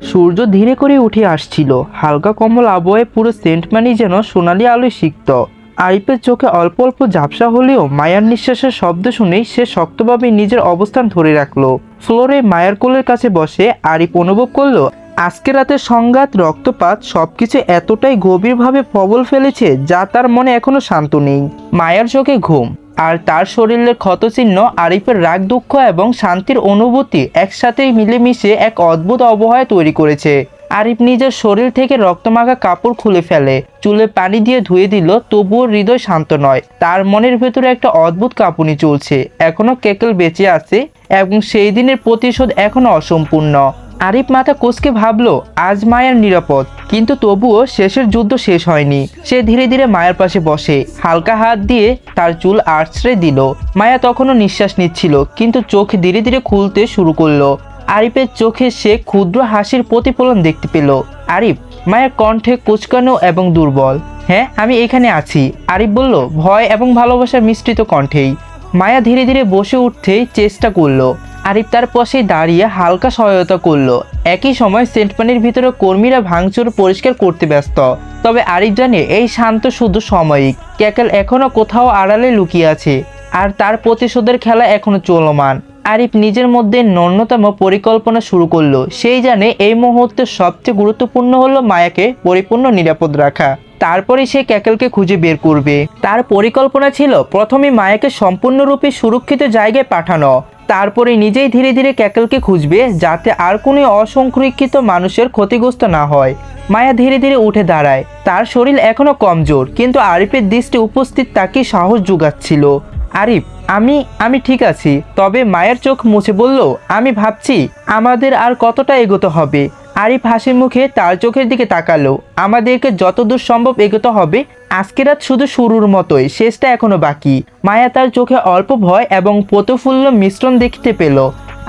সূর্য ধীরে করে উঠে আসছিল। হালকা কমল আবহাওয়ায় পুরো সেন্টমানি যেন সোনালি আলোয় সিক্ত। আরিফের চোখে অল্প অল্প ঝাপসা হলেও মায়ার নিঃশ্বাসের শব্দ শুনেই সে শক্তভাবে নিজের অবস্থান ধরে রাখল। ফ্লোরে মায়ার কোলের কাছে বসে আরিফ অনুভব করল, আজকে রাতের সংঘাত, রক্তপাত সবকিছু এতটাই গভীরভাবে প্রবল ফেলেছে যা তার মনে এখনও শান্ত নেই। মায়ার চোখে ঘুম। আর তার শরীরের ক্ষতচিহ্ন, আরিফের রাগ, দুঃখ এবং শান্তির অনুভূতি একসাথে মিলেমিশে এক অদ্ভুত আবহাওয়া তৈরি করেছে। আরিফ নিজের শরীর থেকে রক্তমাখা কাপড় খুলে ফেলে, চুলে পানি দিয়ে ধুয়ে দিল, তবুও হৃদয় শান্ত নয়। তার মনের ভেতরে একটা অদ্ভুত কাঁপুনি চলছে। এখনও কেকেল বেঁচে আছে এবং সেই দিনের প্রতিশোধ এখনও অসম্পূর্ণ। আরিফ মাথা কোচকে ভাবলো, আজ মায়ের নিরাপদ। কিন্তু তবুও শেষের যুদ্ধ শেষ হয়নি। সে ধীরে ধীরে মায়ের পাশে বসে, হালকা হাত দিয়ে তার চুল আছড়ে দিল। মায়া তখনও নিঃশ্বাস নিচ্ছিল, কিন্তু চোখ ধীরে ধীরে খুলতে শুরু করল। আরিফের চোখে সে ক্ষুদ্র হাসির প্রতিফলন দেখতে পেল। আরিফ, মায়ের কণ্ঠে কুচকানো এবং দুর্বল। হ্যাঁ আমি এখানে আছি। আরিফ বলল, ভয় এবং ভালোবাসার মিশ্রিত কণ্ঠেই। মায়া ধীরে ধীরে বসে উঠতেই চেষ্টা করল। আরিফ তার পাশে দাঁড়িয়ে হালকা সহায়তা করল। একই সময় সেন্ট পানির ভিতরে কর্মীরা ভাঙচুর পরিষ্কার করতে ব্যস্ত। তবে আরিফ জানে এই শান্ত শুধু সাময়িক। ক্যাকেল এখনও কোথাও আড়ালে লুকিয়ে আছে। আর তার প্রতিশোধের খেলা এখনও চলমান। আরিফ নিজের মধ্যে ন্যূনতম পরিকল্পনা শুরু করল। সেই জানে এই মুহূর্তে সবচেয়ে গুরুত্বপূর্ণ হলো মায়াকে পরিপূর্ণ, নিরাপদ রাখা। তারপরে সে ক্যাকেলকে খুঁজে বের করবে। তার পরিকল্পনা ছিল, প্রথমে মায়াকে সম্পূর্ণরূপে সুরক্ষিত জায়গায় পাঠানো। তারপরে নিজেই ধীরে ধীরে ক্যাকেলকে খুঁজবে, যাতে আর কোনো অসংরক্ষিত মানুষের ক্ষতিগ্রস্ত না হয়। মায়া ধীরে ধীরে উঠে দাঁড়ায়। তার শরীর এখনও কমজোর, কিন্তু আরিফের দৃষ্টি উপস্থিত তাকে সাহস যোগাচ্ছিল। আরিফ, আমি আমি ঠিক আছি, তবে মায়ের চোখ মুছে বলল, আমি ভাবছি আমাদের আর কতটা এগোতে হবে। আরিফ হাসির মুখে তার চোখের দিকে তাকালো, আমাদেরকে যতদূর সম্ভব এগোতে হবে, আজকে রাত শুধু শুরুর মতোই, শেষটা এখনও বাকি। মায়া তার চোখে অল্প ভয় এবং প্রতফুল্ল মিশ্রণ দেখতে পেল।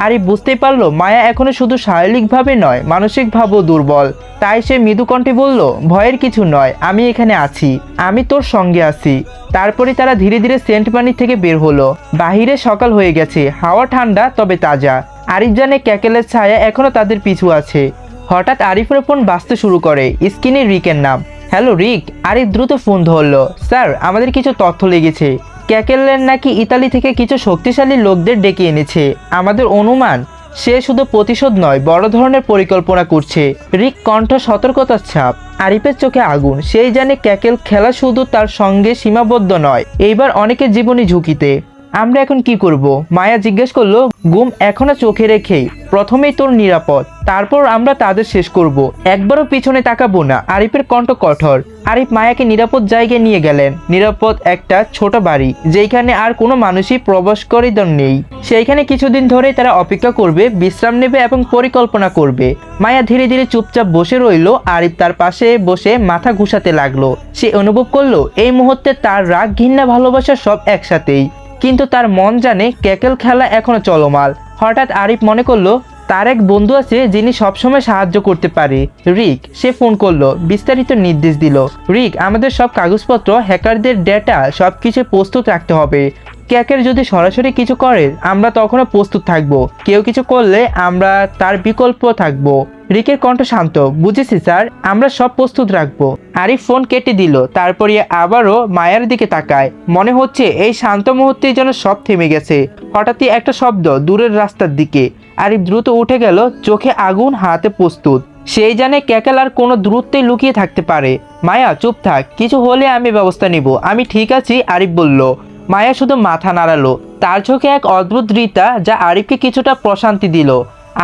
আরিফ বুঝতে পারল, মায়া এখনও শুধু শারীরিকভাবে নয়, মানসিকভাবেও দুর্বল। তাই সে মৃদু কণ্ঠে বলল, ভয়ের কিছু নয়, আমি এখানে আছি, আমি তোর সঙ্গে আছি। তারপরে তারা ধীরে ধীরে সেন্ট পানি থেকে বের হলো। বাহিরে সকাল হয়ে গেছে, হাওয়া ঠান্ডা, তবে তাজা। আরিফ জানে ক্যাকেলের ছায়া এখনও তাদের পিছু আছে। হঠাৎ আরিফের ফোন বাঁচতে শুরু করে স্ক্রিনে রিকের নাম। হ্যালো, রিক। আরিফ দ্রুত ফোন ধরলো, স্যার, আমাদের কিছু তথ্য লেগেছে। ক্যাকেলের নাকি ইতালি থেকে কিছু শক্তিশালী লোকদের ডেকে এনেছে। আমাদের অনুমান, সে শুধু প্রতিশোধ নয়, বড় ধরনের পরিকল্পনা করছে। রিক কণ্ঠ সতর্কতার ছাপ। আরিফের চোখে আগুন। সেই জানে ক্যাকেল খেলা শুধু তার সঙ্গে সীমাবদ্ধ নয়, এইবার অনেকের জীবনী ঝুঁকিতে। আমরা এখন কি করব? মায়া জিজ্ঞেস করল গুম এখনও চোখে রেখেই। প্রথমেই তোর নিরাপদ। তারপর আমরা তাদের শেষ করব। একবারও পিছনে তাকাবো না। আরিফের কণ্ঠ কঠোর। আরিফ মায়াকে নিরাপদ জায়গায় নিয়ে গেলেন। নিরাপদ একটা ছোট বাড়ি যেখানে আর কোনো মানুষই প্রবেশ করিদর নেই। সেইখানে কিছুদিন ধরে তারা অপেক্ষা করবে, বিশ্রাম নেবে এবং পরিকল্পনা করবে। মায়া ধীরে ধীরে চুপচাপ বসে রইল। আরিফ তার পাশে বসে মাথা ঘুষাতে লাগল। সে অনুভব করল, এই মুহূর্তে তার রাগ, ঘৃণা, ভালোবাসা সব একসাথেই। কিন্তু তার মন জানে ক্যাকেল খেলা এখনও চলমাল হঠাৎ আরিফ মনে করল, তার এক বন্ধু আছে যিনি সবসময় সাহায্য করতে পারে। রিক, সে ফোন করল, বিস্তারিত নির্দেশ দিল। রিক, আমাদের সব কাগজপত্র, হ্যাকারদের ডেটা সব কিছু প্রস্তুত রাখতে হবে। ক্যাকের যদি সরাসরি কিছু করে, আমরা তখনও প্রস্তুত থাকব। কেউ কিছু করলে আমরা তার বিকল্প থাকব। রিকের কণ্ঠ শান্ত। বুঝেছি, স্যার, আমরা সব প্রস্তুত রাখব। আরিফ ফোন কেটে দিল। তারপরে আবারও মায়ের দিকে তাকায়। মনে হচ্ছে এই শান্ত মুহূর্তে যেন সব থেমে গেছে। হঠাৎই একটা শব্দ দূরের রাস্তার দিকে। আরিফ দ্রুত উঠে গেল, চোখে আগুন, হাতে প্রস্তুত। সেই জানে ক্যাকেল আর কোনো দূরত্বে লুকিয়ে থাকতে পারে। মায়া, চুপ থাক, কিছু হলে আমি ব্যবস্থা নিব। আমি ঠিক আছি, আরিফ বলল। মায়া শুধু মাথা নাড়ালো। তার চোখে এক অদ্ভুত রীতা যা আরিফকে কিছুটা প্রশান্তি দিল।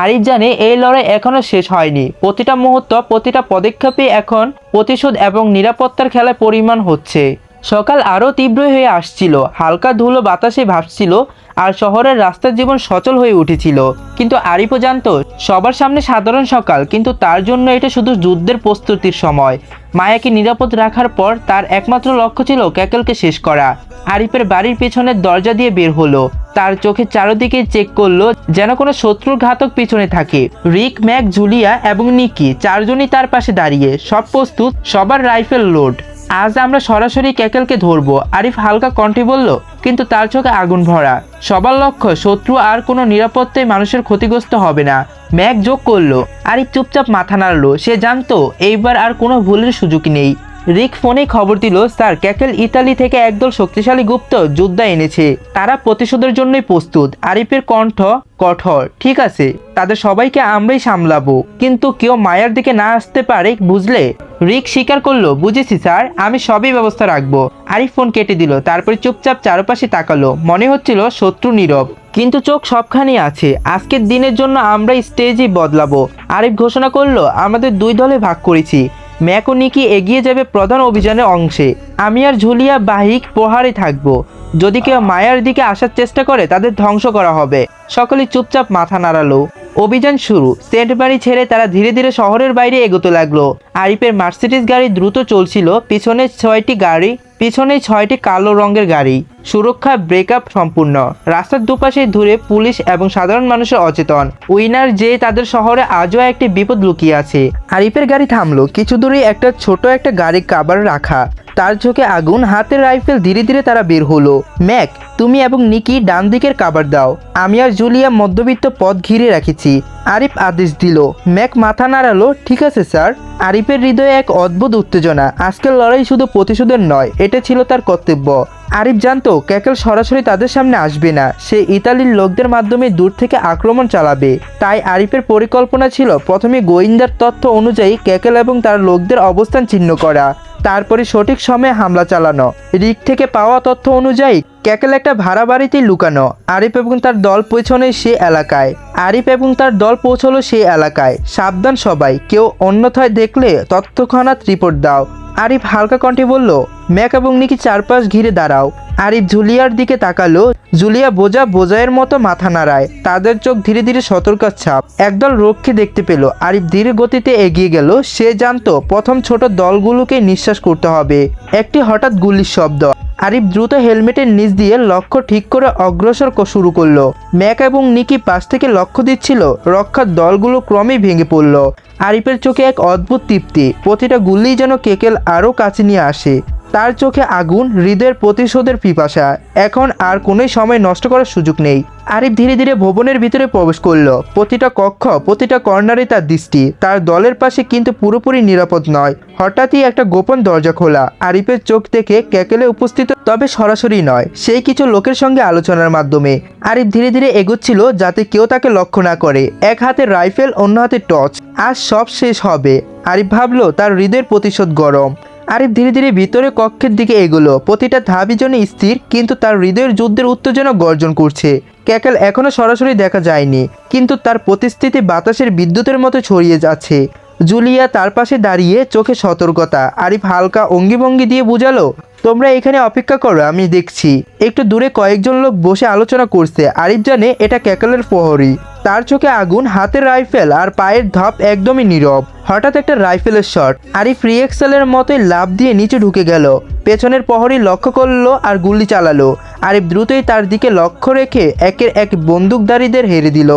আরিফ জানে এই লড়াই এখনও শেষ হয়নি। প্রতিটা মুহূর্ত, প্রতিটা পদক্ষেপে এখন প্রতিশোধ এবং নিরাপত্তার খেলায় পরিমাণ হচ্ছে। সকাল আরও তীব্র হয়ে আসছিল। হালকা ধুলো বাতাসে ভাসছিল আর শহরের রাস্তার জীবন সচল হয়ে উঠেছিল। কিন্তু আরিফও জানতো, সবার সামনে সাধারণ সকাল, কিন্তু তার জন্য এটা শুধু যুদ্ধের প্রস্তুতির সময়। মায়াকে নিরাপদ রাখার পর তার একমাত্র লক্ষ্য ছিল ক্যাকেলকে শেষ করা। আরিফের বাড়ির পেছনের দরজা দিয়ে বের হলো। তার চোখে চারদিকে চেক করল যেন কোনো শত্রুর ঘাতক পিছনে থাকে। রিক, ম্যাক, জুলিয়া এবং নিকি, চারজনই তার পাশে দাঁড়িয়ে সব প্রস্তুত, সবার রাইফেল লোড। আজ আমরা সরাসরি ক্যাকেলকে ধরবো। আরিফ হালকা কণ্ঠে বলল, কিন্তু তার চোখে আগুন ভরা। সবার লক্ষ্য, শত্রু আর কোনো নিরাপত্তে মানুষের ক্ষতিগ্রস্ত হবে না। ম্যাক যোগ করল, আরিফ চুপচাপ মাথা নাড়লো। সে জানতো, এইবার আর কোনো ভুলের সুযোগ নেই। রিক ফোনে খবর দিল, স্যার ক্যাকেল ইতালি থেকে একদল শক্তিশালী গুপ্ত যোদ্ধা এনেছে। তারা প্রতিশোধের জন্যই প্রস্তুত। আরিফের কণ্ঠ কঠোর, ঠিক আছে, তাদের সবাইকে আমরাই সামলাবো। কিন্তু কেউ মায়ার দিকে না আসতে পারে, বুঝলে? রিক স্বীকার করল, বুঝেছি, স্যার, আমি সবই ব্যবস্থা রাখব। আরিফ ফোন কেটে দিল, তারপরে চুপচাপ চারপাশে তাকালো। মনে হচ্ছিল শত্রু নীরব, কিন্তু চোখ সবখানে আছে। আজকের দিনের জন্য আমরা স্টেজই বদলাবো। আরিফ ঘোষণা করল, আমাদের দুই দলে ভাগ করেছি। ম্যাক ও নিকি এগিয়ে যাবে প্রধান অভিযানের অংশে। আমি আর ঝুলিয়া বাহিক প্রহারে থাকব। যদি কেউ মায়ার দিকে আসার চেষ্টা করে, তাদের ধ্বংস করা হবে। সকলে চুপচাপ মাথা নাড়ালো। অভিযান শুরু। সেন্ট বাড়ি ছেড়ে তারা ধীরে ধীরে শহরের বাইরে এগোতে লাগল। আরিফের মার্সিডিস গাড়ি দ্রুত চলছিল। পিছনে ছয়টি গাড়ি, পিছনে ছয়টি কালো রঙের গাড়ি। সুরক্ষা ব্রেকআপ সম্পূর্ণ। রাস্তার দুপাশে ধরে পুলিশ এবং সাধারণ মানুষের অচেতন। উইনার যে তাদের শহরে আজও একটি বিপদ লুকিয়ে আছে। আরিফের গাড়ি থামলো। কিছু দূরে একটা ছোট একটা গাড়ি কাবার রাখা। তার চোখে আগুন, হাতের রাইফেল ধীরে ধীরে তারা বের হলো। ম্যাক, তুমি এবং নিকি ডান দিকের কাবার দাও। আমি আর জুলিয়া মধ্যবিত্ত পথ ঘিরে রাখেছি। আরিফ আদেশ দিল। ম্যাক মাথা নাড়ালো। ঠিক আছে, স্যার। আরিফের হৃদয়ে এক অদ্ভুত উত্তেজনা। আজকের লড়াই শুধু প্রতিশোধের নয়, এটা ছিল তার কর্তব্য। আরিফ জানতো, ক্যাকেল সরাসরি তাদের সামনে আসবে না। সে ইতালির লোকদের মাধ্যমে দূর থেকে আক্রমণ চালাবে। তাই আরিফের পরিকল্পনা ছিল, প্রথমে গোয়েন্দার তথ্য অনুযায়ী ক্যাকেল এবং তার লোকদের অবস্থান চিহ্ন করা। তারপরে সঠিক সময়ে হামলা চালানো। রিক থেকে পাওয়া তথ্য অনুযায়ী, ক্যাকেল একটা ভাড়া বাড়িতেই লুকানো। আরিফ এবং তার দল পৌঁছনে সে এলাকায়। আরিফ এবং তার দল পৌঁছলো সেই এলাকায়। সাবধান সবাই, কেউ অন্যথায় দেখলে তৎক্ষণাৎ রিপোর্ট দাও। আরিফ হালকা কণ্ঠে বলল ম্যাক এবং নিকি চারপাশ ঘিরে দাঁড়াও। আরিফ জুলিয়ার দিকে তাকালো। জুলিয়া বোঝা বোঝায়ের মতো মাথা নাড়ায়। তাদের চোখ ধীরে ধীরে সতর্কার ছাপ। একদল রক্ষী দেখতে পেল। আরিফ ধীরে গতিতে এগিয়ে গেল। সে জানতো প্রথম ছোট দলগুলোকে নিঃশ্বাস করতে হবে। একটি হঠাৎ গুলির শব্দ। আরিফ দ্রুত হেলমেটের নিচ দিয়ে লক্ষ্য ঠিক করে অগ্রসর শুরু করল। ম্যাক এবং নিকি পাশ থেকে লক্ষ্য দিচ্ছিল, রক্ষার দলগুলো ক্রমেই ভেঙে পড়ল। আরিফের চোখে এক অদ্ভুত তৃপ্তি। প্রতিটা গুলি যেন কেকেল আরও কাছে নিয়ে আসে। তার চোখে আগুন, হৃদয়ের প্রতিশোধের পিপাসা। এখন আর কোনোই সময় নষ্ট করার সুযোগ নেই। আরিফ ধীরে ধীরে ভবনের ভিতরে প্রবেশ করল। প্রতিটা কক্ষ, প্রতিটা কর্নারে তার দৃষ্টি। তার দলের পাশে কিন্তু পুরোপুরি নিরাপদ নয়। হঠাৎই একটা গোপন দরজা খোলা। আরিফের চোখ থেকে ক্যাকেলে উপস্থিত তবে সরাসরি নয়। সেই কিছু লোকের সঙ্গে আলোচনার মাধ্যমে। আরিফ ধীরে ধীরে এগোচ্ছিল যাতে কেউ তাকে লক্ষ্য না করে। এক হাতে রাইফেল, অন্য হাতে টর্চ। আজ সব শেষ হবে। আরিফ ভাবলো তার হৃদয়ের প্রতিশোধ গরম। আরিফ ধীরে ধীরে ভিতরে কক্ষের দিকে এগোলো। প্রতিটা ধাপই যেন স্থির, কিন্তু তার হৃদয়ের যুদ্ধের উত্তেজনা গর্জন করছে। ক্যাকেল এখনও সরাসরি দেখা যায়নি, কিন্তু তার প্রতিস্থিতি বাতাসের বিদ্যুতের মতো ছড়িয়ে যাচ্ছে। জুলিয়া তার পাশে দাঁড়িয়ে চোখে সতর্কতা। আরিফ হালকা অঙ্গিভঙ্গি দিয়ে বুঝালো, তোমরা এখানে অপেক্ষা করো, আমি দেখছি। একটু দূরে কয়েকজন লোক বসে আলোচনা করছে। আরিফ জানে এটা ক্যাকেলের প্রহরী। তার চোখে আগুন, হাতের রাইফেল আর পায়ের ধাপ একদমই নীরব। হঠাৎ একটা রাইফেলের শট। আরিফ রিএক্সেলের মতোই লাভ দিয়ে নিচে ঢুকে গেল। পেছনের প্রহরী লক্ষ্য করল আর গুলি চালালো। আরিফ দ্রুতই তার দিকে লক্ষ্য রেখে একের এক বন্দুকধারীদের হেরে দিল।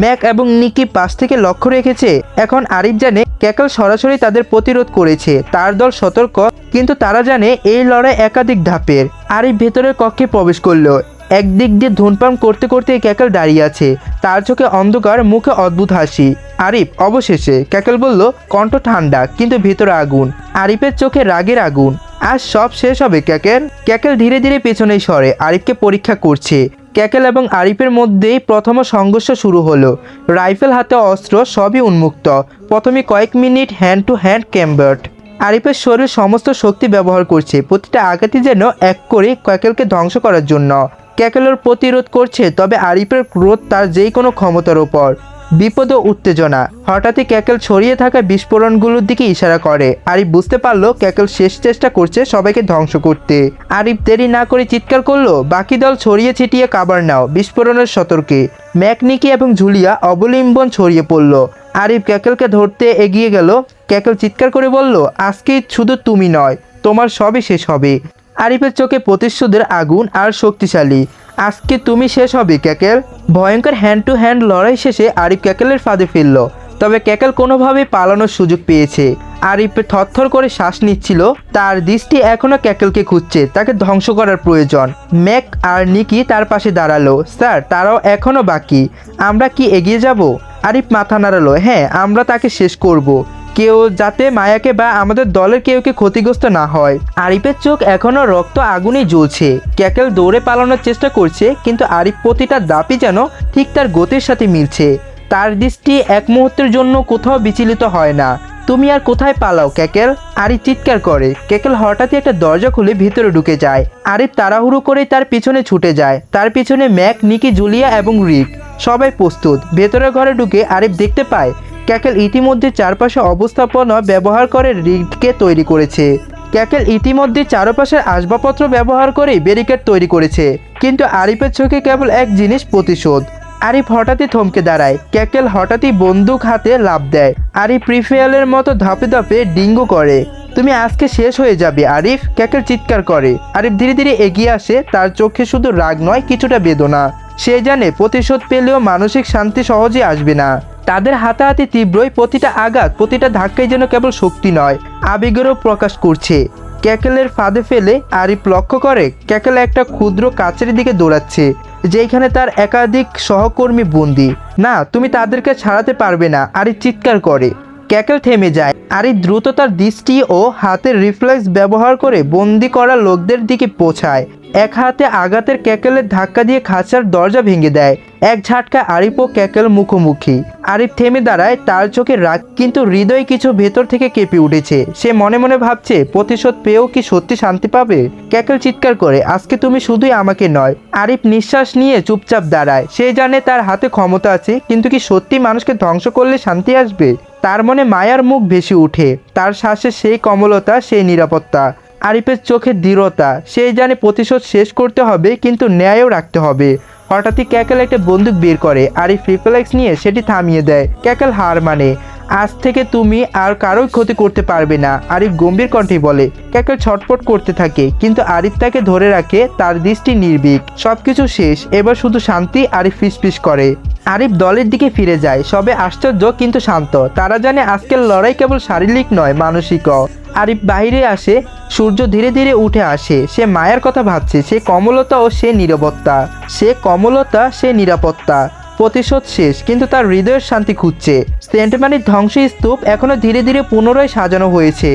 ম্যাক এবং নিকি পাশ থেকে লক্ষ্য রেখেছে। এখন আরিফ জানে ক্যাকল সরাসরি তাদের প্রতিরোধ করেছে। তার দল সতর্ক, কিন্তু তারা জানে এই লড়াই একাধিক ধাপের। আরিফ ভেতরের কক্ষে প্রবেশ করল। একদিক দিয়ে ধূমপান করতে করতে ক্যাকেল দাঁড়িয়ে আছে। তার চোখে অন্ধকার, মুখে অদ্ভুত হাসি। আরিফ অবশেষে ক্যাকেল বলল, কণ্ঠ ঠান্ডা, কিন্তু ভেতরে আগুন। আরিফের চোখে রাগের আগুন। আর সব শেষ হবে, ক্যাকেল? ক্যাকেল ধীরে ধীরে পেছনেই সরে। আরিফকে পরীক্ষা করছে। ক্যাকেল এবং আরিফের মধ্যেই প্রথম সংঘর্ষ শুরু হলো। রাইফেল হাতে অস্ত্র, সবই উন্মুক্ত। প্রথমে কয়েক মিনিট হ্যান্ড টু হ্যান্ড ক্যাম্বার্ট আরিফের শরীর সমস্ত শক্তি ব্যবহার করছে। প্রতিটা আঘাতই যেন এক করে ক্যাকেলকে ধ্বংস করার জন্য। ক্যাকেলের প্রতিরোধ করছে, তবে আরিফের ক্রোধ তার যেই কোনো ক্ষমতার ওপর বিপদ ও উত্তেজনা। হঠাৎই ক্যাকেল ছড়িয়ে থাকা বিস্ফোরণগুলোর দিকে ইশারা করে। আরিফ বুঝতে পারল, ক্যাকেল শেষ চেষ্টা করছে সবাইকে ধ্বংস করতে। আরিফ দেরি না করে চিৎকার করল, বাকি দল ছড়িয়ে ছিটিয়ে কাবার নাও, বিস্ফোরণের সতর্কে। ম্যাকনিকি এবং ঝুলিয়া অবলম্বন ছড়িয়ে পড়ল। আরিফ ক্যাকেলকে ধরতে এগিয়ে গেল। ক্যাকেল চিৎকার করে বলল, আজকে শুধু তুমি নয়, তোমার সবই শেষ হবে। আরিফের চোখে প্রতিশোধের আগুন আর শক্তিশালী। আজকে তুমি শেষ হবে, ক্যাকেল। ভয়ঙ্কর হ্যান্ড টু হ্যান্ড লড়াই শেষে আরিফ ক্যাকেলের ফাঁদে ফেলল তবে ক্যাকেল কোনোভাবে পালানোর সুযোগ পেয়েছে। আরিফ থরথর করে শ্বাস নিচ্ছিল, তার দৃষ্টি এখনও ক্যাকেলকে খুঁজছে, তাকে ধ্বংস করার প্রয়োজন। ম্যাক আর নিকি তার পাশে দাঁড়াল, স্যার, তারাও এখনও বাকি। আমরা কি এগিয়ে যাব? আরিফ মাথা নাড়ালো হ্যাঁ আমরা তাকে শেষ করব। কেউ যাতে মায়াকে বা আমাদের দলের কেউকে ক্ষতিগ্রস্ত না হয়। আরিফের চোখ এখনও রক্ত আগুনেই জ্বলছে। ক্যাকেল দৌড়ে পালানোর চেষ্টা করছে, কিন্তু আরিফ প্রতিটা দাপি যেন ঠিক তার গতির সাথে মিলছে। তার দৃষ্টি এক মুহূর্তের জন্য কোথাও বিচলিত হয় না। তুমি আর কোথায় পালাও, ক্যাকেল? আরিফ চিৎকার করে। ক্যাকেল হঠাৎই একটা দরজা খুলে ভিতরে ঢুকে যায়। আরিফ তাড়াহুড়ো করে তার পিছনে ছুটে যায়। তার পিছনে ম্যাক, নিকি, জুলিয়া এবং রিক। সবাই প্রস্তুত। ভেতরের ঘরে ঢুকে আরিফ দেখতে পায় ক্যাকেল ইতিমধ্যে চারপাশে অবস্থাপনা ব্যবহার করে রিগকে তৈরি করেছে। ক্যাকেল ইতিমধ্যে চারপাশের আসবাবপত্র ব্যবহার করে ব্যারিকেড তৈরি করেছে, কিন্তু আরিফের চোখে কেবল এক জিনিস প্রতিশোধ। আরিফ হঠাৎই থমকে দাঁড়ায়। ক্যাকেল হঠাৎই বন্দুক হাতে লাভ দেয়। আরিফ প্রিফেয়ালের মতো ধাপে ধাপে ডিঙ্গো করে। তুমি আজকে শেষ হয়ে যাবে, আরিফ, ক্যাকেল চিৎকার করে। আরিফ ধীরে ধীরে এগিয়ে আসে, তার চোখে শুধু রাগ নয়, কিছুটা বেদনা। সে জানে প্রতিশোধ পেলেও মানসিক শান্তি সহজে আসবে না। তাদের হাতাহাতি তীব্রই প্রতিটা আঘাত, প্রতিটা ধাক্কাই যেন কেবল শক্তি নয়, আবেগেরও প্রকাশ করছে। ক্যাকেলের ফাঁদে ফেলে আরিফ লক্ষ্য করে, ক্যাকেল একটা ক্ষুদ্র কাচের দিকে দৌড়াচ্ছে যেখানে তার একাধিক সহকর্মী বন্দি। না, তুমি তাদেরকে ছাড়াতে পারবে না, আরিফ চিৎকার করে। ক্যাকেল থেমে যায়। আরিফ দ্রুত তার দৃষ্টি ও হাতের রিফ্লেক্স ব্যবহার করে বন্দি করা লোকদের দিকে পৌঁছায়। এক হাতে আঘাতের ক্যাকেলের ধাক্কা দিয়ে খাঁচার দরজা ভেঙে দেয়। এক ঝাটকা আরিফ ও ক্যাকেল মুখোমুখি। আরিফ থেমে দাঁড়ায়, তার চোখে রাগ, কিন্তু হৃদয় কিছু ভেতর থেকে কেঁপে উঠেছে। সে মনে মনে ভাবছে, প্রতিশোধ পেয়েও কি সত্যি শান্তি পাবে? ক্যাকেল চিৎকার করে, আজকে তুমি শুধুই আমাকে নয়। আরিফ নিঃশ্বাস নিয়ে চুপচাপ দাঁড়ায়। সে জানে তার হাতে ক্ষমতা আছে, কিন্তু কি সত্যি মানুষকে ধ্বংস করলে শান্তি আসবে? তার মনে মায়ার মুখ ভেসে উঠে। তার শ্বাসে সেই কমলতা, সেই নিরাপত্তা। আরিফের চোখে দৃঢ়তা, সে জানে প্রতিশোধ শেষ করতে হবে, কিন্তু ন্যায়ও রাখতে হবে। হঠাৎই ক্যাকেল একটা বন্দুক বের করে। আরিফ রিফ্লেক্স নিয়ে সেটি থামিয়ে দেয়। ক্যাকেল হার মানে। আজ থেকে তুমি আর কারোই ক্ষতি করতে পারবে না, আরিফ গম্ভীর কণ্ঠে বলে। ক্যাকেল ছটপট করতে থাকে, কিন্তু আরিফ তাকে ধরে রাখে, তার দৃষ্টি নির্ভীক। সবকিছু শেষ, এবার শুধু শান্তি আরিফ ফিসফিস করে। আরিফ দলের দিকে ফিরে যায়, সবে আশ্চর্য কিন্তু শান্ত। তারা জানে আজকের লড়াই কেবল শারীরিক নয় মানসিকও আরিফ বাইরে আসে, সূর্য ধীরে ধীরে উঠে আসে। সে মায়ের কথা ভাবছে, সে কমলতা ও সে নিরাপত্তা সে কমলতা, সে নিরাপত্তা। প্রতিশোধ শেষ, কিন্তু তার হৃদয়ের শান্তি খুঁজছে। সেন্টমানির ধ্বংসস্তূপ এখনও ধীরে ধীরে পুনরায় সাজানো হয়েছে।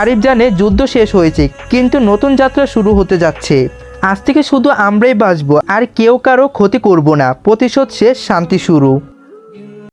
আরিফ জানে যুদ্ধ শেষ হয়েছে, কিন্তু নতুন যাত্রা শুরু হতে যাচ্ছে। আজ থেকে শুধু আমরাই বাঁচবো, আর কেউ কারও ক্ষতি করব না। প্রতিশোধ শেষ, শান্তি শুরু।